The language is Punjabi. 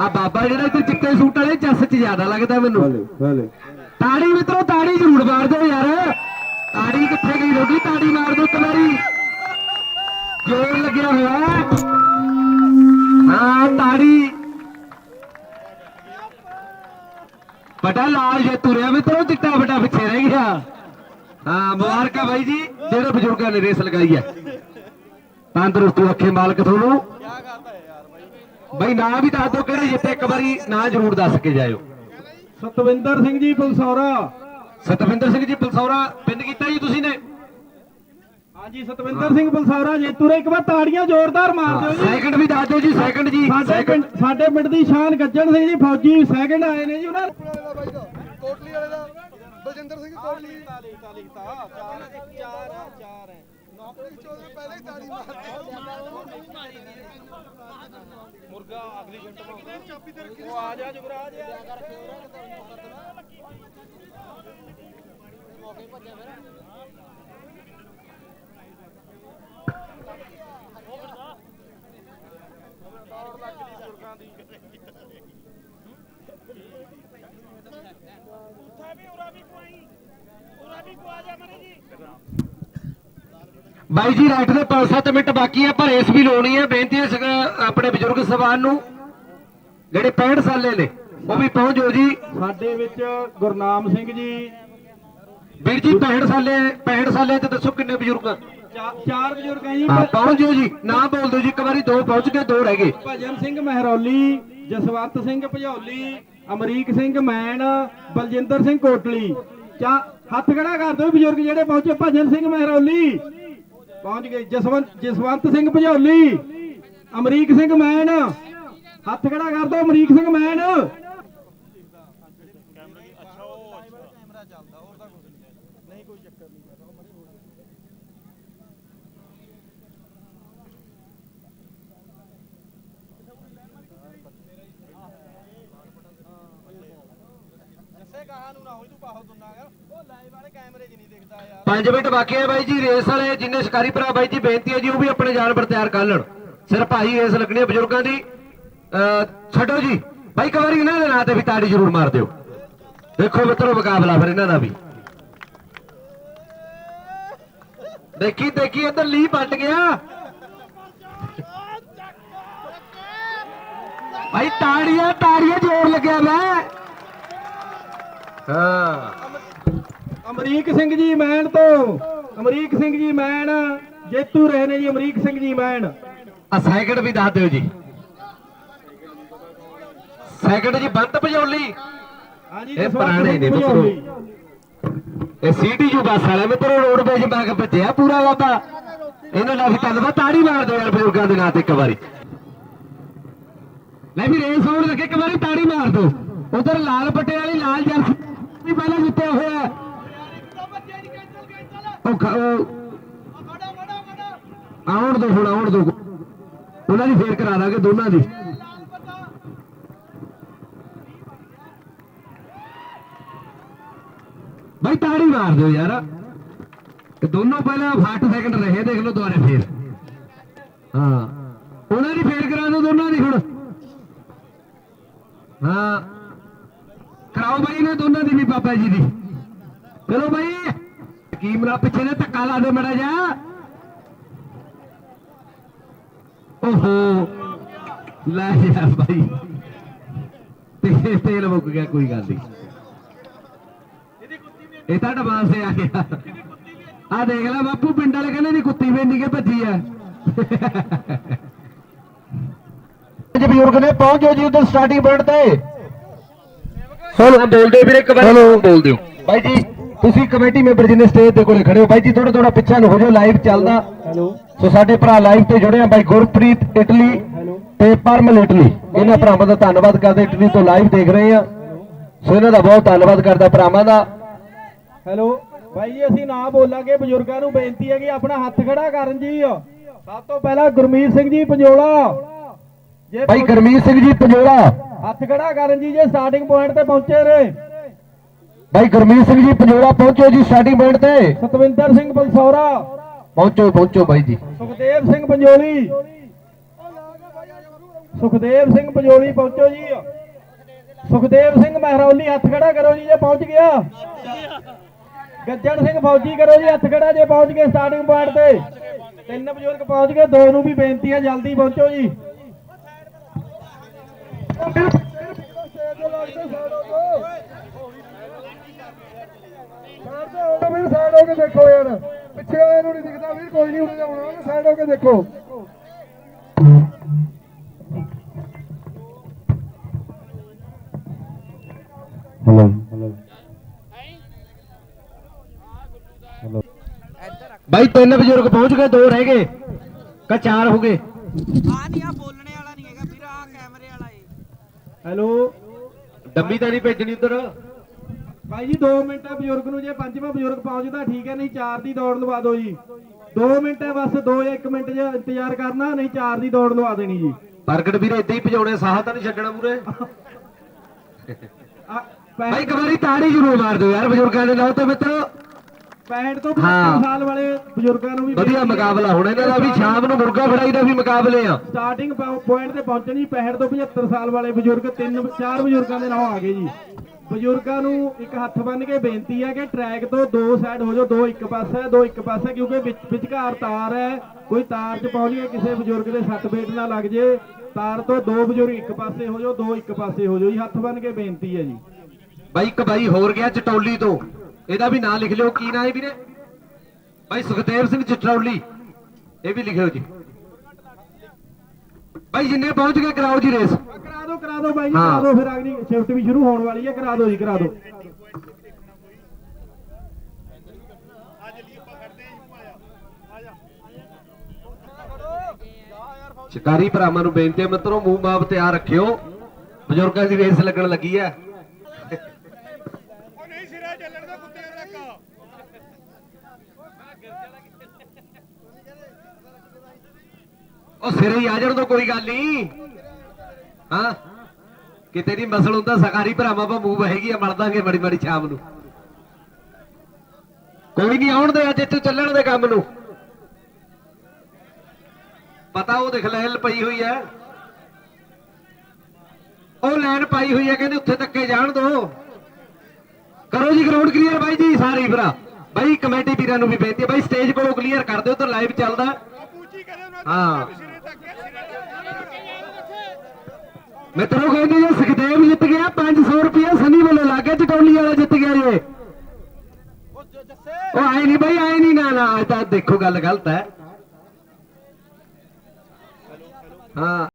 ਆ ਬਾਬਾ ਜਿਹੜਾ ਇੱਥੇ ਚਿੱਟੇ ਸੂਟ ਵਾਲੇ ਜੱਸ ਚ ਜ਼ਿਆਦਾ ਲੱਗਦਾ ਮੈਨੂੰ। ਹਲੇ ਹਲੇ। ਤਾੜੀ ਮਿੱਤਰੋ ਤਾੜੀ ਜ਼ਰੂਰ ਮਾਰ ਦਿਓ ਯਾਰ। ਤਾੜੀ ਕਿੱਥੇ ਗਈ ਰੋਗੀ ਤਾੜੀ ਮਾਰ ਦਿਓ ਵਾਰੀ। ਜੋਰ ਲੱਗਿਆ ਹੋਇਆ। ਹਾਂ ਤਾੜੀ। ਬਟਾ ਲਾਲ ਜੇ ਤੁਰਿਆ ਮਿੱਤਰੋ ਚਿੱਟਾ ਬਟਾ ਪਿੱਛੇ ਰਹਿ ਗਿਆ। ਹਾਂ ਮੁਬਾਰਕਾਂ ਬਾਈ ਜੀ ਜਿਹੜੇ ਬਜ਼ੁਰਗਾਂ ਨੇ ਰੇਸ ਲਗਾਈ ਹੈ। ਤੰਦਰੁਸਤੀ ਰੱਖੇ ਮਾਲਕ ਤੁਹਾਨੂੰ। ਬਾਈ ਨਾਂ ਵੀ ਦੱਸ ਦਿਓ ਕਿਹੜੇ ਜਿੱਤੇ ਇੱਕ ਵਾਰੀ ਨਾਂ ਜ਼ਰੂਰ ਦੱਸ ਕੇ ਜਾਇਓ ਸਤਵਿੰਦਰ ਸਿੰਘ ਜੀ ਪਲਸੌਰਾ ਸਤਵਿੰਦਰ ਸਿੰਘ ਜੀ ਪਲਸੌਰਾ ਪਿੰਡ ਕੀਤਾ ਜੀ ਤੁਸੀਂ ਨੇ ਹਾਂਜੀ ਸਤਵਿੰਦਰ ਸਿੰਘ ਪਲਸੌਰਾ ਜੇਤੂ ਰੇ ਇੱਕ ਵਾਰ ਤਾੜੀਆਂ ਜ਼ੋਰਦਾਰ ਮਾਰ ਦਿਓ ਜੀ ਸੈਕਿੰਡ ਵੀ ਦੱਸ ਦਿਓ ਜੀ ਸੈਕਿੰਡ ਜੀ ਸਾਡੇ। ਪਿੰਡ ਸਾਡੇ ਪਿੰਡ ਦੀ ਸ਼ਾਨ ਗੱਜਣ ਸਿੰਘ ਜੀ ਫੌਜੀ ਸੈਕਿੰਡ ਆਏ ਨੇ ਜੀ ਉਹਨਾਂ ਕੋਟਲੀ ਵਾਲੇ ਦਾ ਬਲਜਿੰਦਰ ਸਿੰਘ ਕੋਟਲੀ ਨੌਕਰੀ ਚੋਂ ਤਾਂ ਪਹਿਲੇ ਹੀ ਤਾੜੀ ਮੁਰਗਾ ਅਗਲੀ ਘੰਟੇ ਚਾਬੀ ਤੇ ਰੱਖੀ ਉਹ ਆ ਜਾ ਜੁਗਰਾਜ ਬਾਈ ਜੀ ਰਾਈਟ ਦੇ 5-7 ਮਿੰਟ ਬਾਕੀ ਆ ਪਰ ਰੇਸ ਵੀ ਲਾਉਣੀ ਹੈ ਬੇਨਤੀ ਹੈ ਸਗ- ਆਪਣੇ ਬਜ਼ੁਰਗ ਸਵਾਨ ਨੂੰ ਜਿਹੜੇ 65 ਸਾਲੇ ਨੇ ਉਹ ਵੀ ਪਹੁੰਚ ਜੀ। ਸਾਡੇ ਵਿੱਚ ਗੁਰਨਾਮ ਸਿੰਘ ਜੀ। ਵੀਰ ਜੀ 65 ਸਾਲੇ 65 ਸਾਲੇ ਤੇ ਦੱਸੋ ਕਿੰਨੇ ਬਜ਼ੁਰਗ ਆ? ਚਾਰ ਬਜ਼ੁਰਗ ਹੈ ਜੀ ਪਹੁੰਚ ਜਾਓ ਜੀ। ਨਾ ਬੋਲ ਦਿਓ ਜੀ ਇੱਕ ਵਾਰੀ ਦੋ ਪਹੁੰਚ ਗਏ ਦੋ ਰਹਿ ਗਏ। ਭਜਨ ਸਿੰਘ ਮਹਿਰੌਲੀ ਜਸਵੰਤ ਸਿੰਘ ਭਜੌਲੀ ਅਮਰੀਕ ਸਿੰਘ ਮੈਣ ਬਲਜਿੰਦਰ ਸਿੰਘ ਕੋਟਲੀ। ਚਾ ਹੱਥ ਖੜਾ ਕਰ ਦਿਓ ਬਜ਼ੁਰਗ ਜਿਹੜੇ ਪਹੁੰਚੇ ਭਜਨ ਸਿੰਘ ਮਹਿਰੌਲੀ। ਪਹੁੰਚ ਗਏ। ਜਸਵੰਤ ਜਸਵੰਤ ਸਿੰਘ ਭਜੌਲੀ। ਅਮਰੀਕ ਸਿੰਘ ਮੈਣ ਹੱਥ ਖੜਾ ਕਰ ਦੋ, ਅਮਰੀਕ ਸਿੰਘ ਮੈਣ ਜੱਸੇ ਨੂੰ ਨਾ ਹੋਈ, ਤੂੰ ਬਾਹਰ ਦੁੰਨਾਗਾ ਉਹ ਲਾਈਵ 5 ਮਿੰਟ ਬਾਕੀ ਹੈ ਬਾਈ ਜੀ ਰੇਸ ਵਾਲੇ ਜਿੰਨੇ ਸ਼ਿਕਾਰੀ ਭਰਾ ਬਾਈ ਜੀ, ਬੇਨਤੀ ਹੈ ਜੀ ਉਹ ਵੀ ਆਪਣੇ ਜਾਨਵਰ ਤਿਆਰ ਕਰ ਲੈਣ। ਸਿਰ ਭਾਈ ਰੇਸ ਲੱਗਣੀ ਹੈ ਬਜ਼ੁਰਗਾਂ ਦੀ। ਛੱਡੋ ਜੀ। ਬਾਈ, ਇੱਕ ਇਹਨਾਂ ਦੇ ਨਾਂ ਤੇ ਵੀ ਤਾੜੀ ਜ਼ਰੂਰ ਮਾਰ ਦਿਓ। ਦੇਖੋ ਮਿੱਤਰੋ ਮੁਕਾਬਲਾ ਫਿਰ ਇਹਨਾਂ ਦਾ ਵੀ। ਦੇਖੀ ਦੇਖੀ, ਇੱਧਰ ਲੀ ਪੱਟ ਗਿਆ। ਭਾਈ ਤਾੜੀਆਂ ਤਾੜੀਆਂ ਜ਼ੋਰ ਲੱਗਿਆ ਵਾ ਹਾਂ। ਅਮਰੀਕ ਸਿੰਘ ਜੀ ਮੈਣ ਤੋਂ। ਅਮਰੀਕ ਸਿੰਘ ਜੀ ਮੈਣ ਜੇਤੂ ਰਹੇ ਨੇ ਜੀ ਅਮਰੀਕ ਸਿੰਘ ਜੀ ਮੈਣ। ਆ ਸੈਕਿੰਡ ਵੀ ਦੱਸ ਦਿਓ ਜੀ। ਸੈਕਿੰਡ ਜੀ ਬੰਤ ਭਜੌਲੀ। ਹਾਂਜੀ ਇਹ ਪੁਰਾਣੇ ਨੇ ਮਿੱਤਰੋ। ਇਹ ਸੀਟੀਯੂ ਬੱਸ ਵਾਲੇ ਮਿੱਤਰੋ ਰੋਡ ਵੇਜ ਪਾ ਕੇ ਭੱਜਿਆ ਪੂਰਾ ਬਾਬਾ ਇਹਨਾਂ ਨਾਲ ਵੀ ਧੰਨਵਾਦ ਤਾੜੀ ਮਾਰ ਦਿਓ ਯਾਰ ਬਜ਼ੁਰਗਾਂ ਦੇ ਨਾਂ ਤੇ ਇੱਕ ਵਾਰੀ। ਲੈ ਵੀ ਰੇਸ ਹੋਣ ਲੱਗੇ ਇੱਕ ਵਾਰੀ ਤਾੜੀ ਮਾਰ ਦਿਓ। ਉਧਰ ਲਾਲ ਪੱਟੇ ਵਾਲੀ ਲਾਲ ਜਰਸੀ ਵੀ ਪਹਿਲਾਂ ਜਿੱਤਿਆ ਹੋਇਆ। ਉਹ ਆਉਣ ਦੋ ਹੁਣ, ਆਉਣ ਦੋ। ਉਹਨਾਂ ਦੀ ਫੇਰ ਕਰਾ ਦਾਂਗੇ, ਦੋਨਾਂ ਦੀ। ਬਾਈ, ਤਾੜੀ ਮਾਰ ਦਿਓ ਯਾਰ। ਇਹ ਦੋਨੋਂ ਪਹਿਲਾਂ 60 ਸੈਕਿੰਡ ਰਹੇ, ਦੇਖ ਲਓ ਦੁਬਾਰੇ ਫੇਰ। ਹਾਂ। ਉਹਨਾਂ ਦੀ ਫੇਰ ਕਰਾ ਦਿਓ ਦੋਨਾਂ ਦੀ ਹੁਣ। ਹਾਂ। ਕਰਾਓ ਬਾਈ ਨੇ ਦੋਨਾਂ ਦੀ ਵੀ ਬਾਬਾ ਜੀ ਦੀ। ਚਲੋ ਬਾਈ। ਨਾਲ ਪਿੱਛੇ ਨੇ ਧੱਕਾ ਲਾ ਦੇ ਮੜਾ ਜਾ ਓਹੋ। ਲੈ ਯਾਰ ਬਾਈ। ਤੇ ਤੇਲ ਮੁੱਕ ਗਿਆ ਕੋਈ ਗੱਲ ਨਹੀਂ। ਇਹ ਤਾਂ ਆ ਗਿਆ। ਆ ਦੇਖ ਲੈ ਬਾਪੂ ਪਿੰਡ ਵਾਲੇ ਕਹਿੰਦੇ ਦੀ ਕੁੱਤੀ ਵੇਂਦੀ ਕੇ ਭੱਜੀ ਆ। ਜੇ ਬਜ਼ੁਰਗ ਨੇ ਪਹੁੰਚੋ ਜੀ ਉਧਰ ਸਟਾਰਟਿੰਗ ਪੁਆਇੰਟ ਤੇ। ਹੈਲੋ। ਬੋਲਦੇ ਵੀਰੇ ਇੱਕ ਵਾਰ। ਹੈਲੋ। ਬੋਲ ਦਿਓ ਬਾਈ ਜੀ ਤੁਸੀਂ ਕਮੇਟੀ ਮੈਂਬਰ ਜਿੰਨੇ ਸਟੇਜ ਦੇ ਕੋਲੇ ਖੜੇ ਹੋ ਬਾਈ ਜੀ ਥੋੜਾ ਥੋੜਾ ਪਿੱਛੇ ਨੂੰ ਹੋ ਜਾਓ ਲਾਈਵ ਚੱਲਦਾ। ਹੈਲੋ ਸੋ ਸਾਡੇ ਭਰਾ ਲਾਈਵ ਤੇ ਜੁੜੇ ਆ ਬਾਈ ਗੁਰਪ੍ਰੀਤ ਇਟਲੀ ਤੇ ਪਰਮਲ ਇਟਲੀ। ਇਹਨਾਂ ਭਰਾਵਾਂ ਦਾ ਧੰਨਵਾਦ ਕਰਦੇ ਇਟਲੀ ਤੋਂ ਲਾਈਵ ਦੇਖ ਰਹੇ ਆ। ਸੋ ਇਹਨਾਂ ਦਾ ਬਹੁਤ ਧੰਨਵਾਦ ਕਰਦਾ ਭਰਾਵਾਂ ਦਾ। ਹੈਲੋ ਭਾਈ ਜੀ ਅਸੀਂ ਨਾ ਬੋਲਾਂਗੇ ਬਜ਼ੁਰਗਾਂ ਨੂੰ ਬੇਨਤੀ ਹੈ ਕਿ ਆਪਣਾ ਹੱਥ ਖੜਾ ਕਰਨ ਜੀ। ਸਭ ਤੋਂ ਪਹਿਲਾਂ ਗੁਰਮੀਤ ਸਿੰਘ ਜੀ ਪੰਜੋਲਾ। ਜੇ ਬਾਈ ਗਰਮੀਤ ਸਿੰਘ ਜੀ ਪੰਜੋਲਾ। ਹੱਥ ਖੜਾ ਕਰਨ ਜੀ ਜੇ ਸਟਾਰਟਿੰਗ ਪੁਆਇੰਟ ਤੇ ਪਹੁੰਚੇ ਨੇ। ਬਾਈ ਗਰਮੀਤ ਸਿੰਘ ਜੀ ਪੰਜੋਲਾ ਪਹੁੰਚੋ ਜੀ ਸਟਾਰਟਿੰਗ ਪੁਆਇੰਟ ਤੇ। ਸਤਵਿੰਦਰ ਸਿੰਘ ਬਲਸੌਰਾ ਪਹੁੰਚੋ ਪਹੁੰਚੋ ਬਾਈ ਜੀ। ਸੁਖਦੇਵ ਸਿੰਘ ਪੰਜੋਲੀ। ਸੁਖਦੇਵ ਸਿੰਘ ਪਜੋਲੀ ਪਹੁੰਚੋ ਜੀ। ਸੁਖਦੇਵ ਸਿੰਘ ਮਹਿਰੌਲੀ ਹੱਥ ਖੜਾ ਕਰੋ ਜੀ ਜੇ ਪਹੁੰਚ ਗਿਆ। ਗੱਜਣ ਸਿੰਘ ਫੌਜੀ ਕਰੋ ਜੀ ਹੱਥ ਖੜਾ ਜੇ ਪਹੁੰਚ ਗਏ ਸਟਾਰਟਿੰਗ ਪੁਆਇੰਟ ਤੇ। ਤਿੰਨ ਬਜ਼ੁਰਗ ਪਹੁੰਚ ਗਏ ਦੋ ਨੂੰ ਵੀ ਬੇਨਤੀ ਹੈ ਜਲਦੀ ਪਹੁੰਚੋ ਜੀ ਸਾਈਡ ਹੋ ਕੇ ਵੀਰ ਸਾਈਡ ਹੋ ਕੇ ਦੇਖੋ ਯਾਰ। ਪਿੱਛੇ ਵਾਲੇ ਨੂੰ ਨਹੀਂ ਦਿਖਦਾ ਵੀਰ ਕੋਈ ਨਹੀਂ ਉਰੇ ਆਉਣਾ। ਉਹਨੇ ਸਾਈਡ ਹੋ ਕੇ ਦੇਖੋ। ਹਲੋ ਬਾਈ ਤਿੰਨ ਬਜ਼ੁਰਗ ਪਹੁੰਚ ਗਏ ਦੋ ਰਹਿ ਗਏ ਕਾ ਚਾਰ ਹੋ ਗਏ? ਆ ਨਹੀਂ ਆ ਬੋਲਣੇ ਵਾਲਾ ਨਹੀਂ ਹੈਗਾ ਵੀਰ ਆ ਕੈਮਰੇ ਵਾਲਾ ਏ। ਹੈਲੋ ਡੰਬੀ ਤਾਂ ਨਹੀਂ ਭੇਜਣੀ ਉਧਰ। ਭਾਈ ਜੀ 2 ਮਿੰਟ ਹੈ ਬਜ਼ੁਰਗ ਨੂੰ ਜੇ ਪੰਜਵਾਂ ਬਜ਼ੁਰਗ ਪਹੁੰਚਦਾ ਠੀਕ ਹੈ ਨਹੀਂ 4 ਦੀ ਦੌੜ ਲਵਾ ਦਿਓ ਜੀ। 2 ਮਿੰਟ ਹੈ ਬਸ 2 ਜਾਂ 1 ਮਿੰਟ ਜੇ ਇੰਤਜ਼ਾਰ ਕਰਨਾ ਨਹੀਂ 4 ਦੀ ਦੌੜ ਲਵਾ ਦੇਣੀ ਜੀ। ਪ੍ਰਗਟ ਵੀਰ ਏਦਾਂ ਹੀ ਭਜਾਉਣੇ ਸਾਹ ਤਾਂ ਨਹੀਂ ਛੱਡਣਾ ਮੂਰੇ ਆ, ਪੈ- ਬਾਈ ਇੱਕ ਵਾਰੀ ਤਾੜੀ ਜ਼ਰੂਰ ਮਾਰ ਦਿਓ ਯਾਰ ਬਜ਼ੁਰਗਾਂ ਦੇ ਨਾਲ ਤੇ ਮਿੱਤਰੋ। 65 ਤੋਂ ਹਾਂ। 75 ਸਾਲ ਵਾਲੇ ਬਜ਼ੁਰਗਾਂ ਨੂੰ ਵੀ ਵਧੀਆ ਮੁਕਾਬਲਾ ਹੁਣ ਇਹਨਾਂ ਦਾ ਵੀ ਸ਼ਾਮ ਨੂੰ ਮੁਰਗਾ ਫੜਾਈ ਦਾ ਵੀ ਮੁਕਾਬਲੇ ਆ। ਸਟਾਰਟਿੰਗ ਪੁਆਇੰਟ ਤੇ ਪਹੁੰਚਣੀ 65 ਤੋਂ 75 ਸਾਲ ਵਾਲੇ ਬਜ਼ੁਰਗ ਤਿੰਨ ਚਾਰ ਬਜ਼ੁਰਗਾਂ ਦੇ ਨਾਮ ਆ ਗਏ ਜੀ। ਬਜ਼ੁਰਗਾਂ ਨੂੰ ਇੱਕ ਹੱਥ ਬੰਨ ਕੇ ਬੇਨਤੀ ਹੈ ਕਿ ਟਰੈਕ ਤੋਂ ਦੋ ਸਾਈਡ ਹੋ ਜਾਓ, ਦੋ ਇੱਕ ਪਾਸੇ ਦੋ ਇੱਕ ਪਾਸੇ ਕਿਉਂਕਿ ਵਿੱਚ ਵਿਚਕਾਰ ਤਾਰ ਹੈ, ਕੋਈ ਤਾਰ 'ਚ ਪਹੁੰਚ ਗਿਆ ਕਿਸੇ ਬਜ਼ੁਰਗ ਦੇ ਸੱਟ ਬੇਟ ਨਾ ਲੱਗ ਜੇ, ਤਾਰ ਤੋਂ ਦੋ ਬਜ਼ੁਰਗ ਇੱਕ ਪਾਸੇ ਹੋ ਜਾਓ, ਦੋ ਇੱਕ ਪਾਸੇ ਹੋ ਜਾਓ, ਜੀ ਹੱਥ ਬੰਨ ਕੇ ਬੇਨਤੀ ਹੈ ਜੀ। ਬਾਈ ਇੱਕ ਬਾਈ ਹੋਰ ਗਿਆ ਚਟੌਲੀ ਤੋਂ, ਇਹਦਾ ਵੀ ਨਾਂ ਲਿਖ ਲਿਓ, ਕੀ ਨਾਂ ਹੈ ਵੀਰੇ? ਬਾਈ ਸੁਖਦੇਵ ਸਿੰਘ ਚਟੌਲੀ, ਇਹ ਵੀ ਲਿਖਿਓ ਜੀ। ਬਾਈ ਜਿੰਨੇ ਪਹੁੰਚ ਗਏ ਕਰਾਓ ਜੀ ਰੇਸ। ਕਰਾ ਦਿਓ ਕਰਾ ਦਿਓ ਬਾਈ ਜੀ। ਕਰਾ ਦਿਓ ਫਿਰ ਅਗਲੀ ਸ਼ਿਫਟ ਵੀ ਸ਼ੁਰੂ ਹੋਣ ਵਾਲੀ ਹੈ ਕਰਾ ਦਿਓ ਜੀ ਕਰਾ ਦਿਓ। ਸ਼ਿਕਾਰੀ ਭਰਾਵਾਂ ਨੂੰ ਬੇਨਤੀ ਹੈ ਮਿੱਤਰੋ ਮੂੰਹ ਮਾਪ ਤਿਆਰ ਰੱਖਿਓ। ਬਜ਼ੁਰਗਾਂ ਦੀ ਰੇਸ ਲੱਗਣ ਲੱਗੀ ਹੈ। ਉਹ ਨਹੀਂ ਸਿਰਾ ਚੱਲਣ ਦਾ ਕੁੱਤੇ ਰੱਖ। ਉਹ ਸਿਰੇ ਹੀ ਆ ਜਾਣ ਤੋਂ ਕੋਈ ਗੱਲ ਨਹੀਂ। ਹਾਂ? ਕਿਤੇ ਦੀ ਮਸਲ ਹੁੰਦਾ ਸਕਾਰੀ ਭਰਾਵਾਂ ਪਾ ਮੂੰਹ ਵਹੇਗੀ ਆ ਮਲ ਦਾਂਗੇ ਬੜੀ ਬੜੀ ਸ਼ਾਮ ਨੂੰ। ਕੋਈ ਨਹੀਂ ਆਉਣ ਦੇ ਅੱਜ ਇੱਥੇ ਚੱਲਣ ਦੇ ਕੰਮ ਨੂੰ। ਪਤਾ ਉਹ ਦੇਖ ਲੈ ਪਈ ਹੋਈ ਹੈ ਉਹ ਲਾਈਨ ਪਾਈ ਹੋਈ ਹੈ ਕਹਿੰਦੇ ਉੱਥੇ ਤੱਕੇ ਜਾਣ ਦੋ। ਕਰੋ ਜੀ ਗਰਾਊਂਡ ਕਲੀਅਰ ਬਾਈ ਜੀ ਸਾਰੇ ਭਰਾ। ਬਾਈ ਕਮੇਟੀ ਵੀਰਾਂ ਨੂੰ ਵੀ ਬੇਨਤੀ ਹੈ ਬਾਈ ਸਟੇਜ ਕੋਲੋਂ ਕਲੀਅਰ ਕਰ ਦਿਓ ਤਾਂ ਲਾਈਵ ਚੱਲਦਾ। ਹਾਂ ਸਿਰੇ ਤੱਕ ਸਿਰੇ ਤੱਕ ਮਿੱਤਰੋ ਕਹਿੰਦੇ ਜੇ ਸੁਖਦੇਵ ਜਿੱਤ ਗਿਆ 500 ਰੁਪਏ ਸਨੀ ਵੱਲੋਂ ਲੱਗ ਗਿਆ ਚਟੌਲੀ ਵਾਲਾ ਜਿੱਤ ਗਿਆ ਜੇ ਉਹ ਜ- ਜੱਸੇ ਉਹ ਆਏ ਨਹੀਂ ਬਾਈ ਆਏ ਨਹੀਂ ਨਾ ਨਾ ਅੱਜ ਤਾਂ ਦੇਖੋ ਗੱਲ ਗਲਤ ਹੈ ਹਾਂ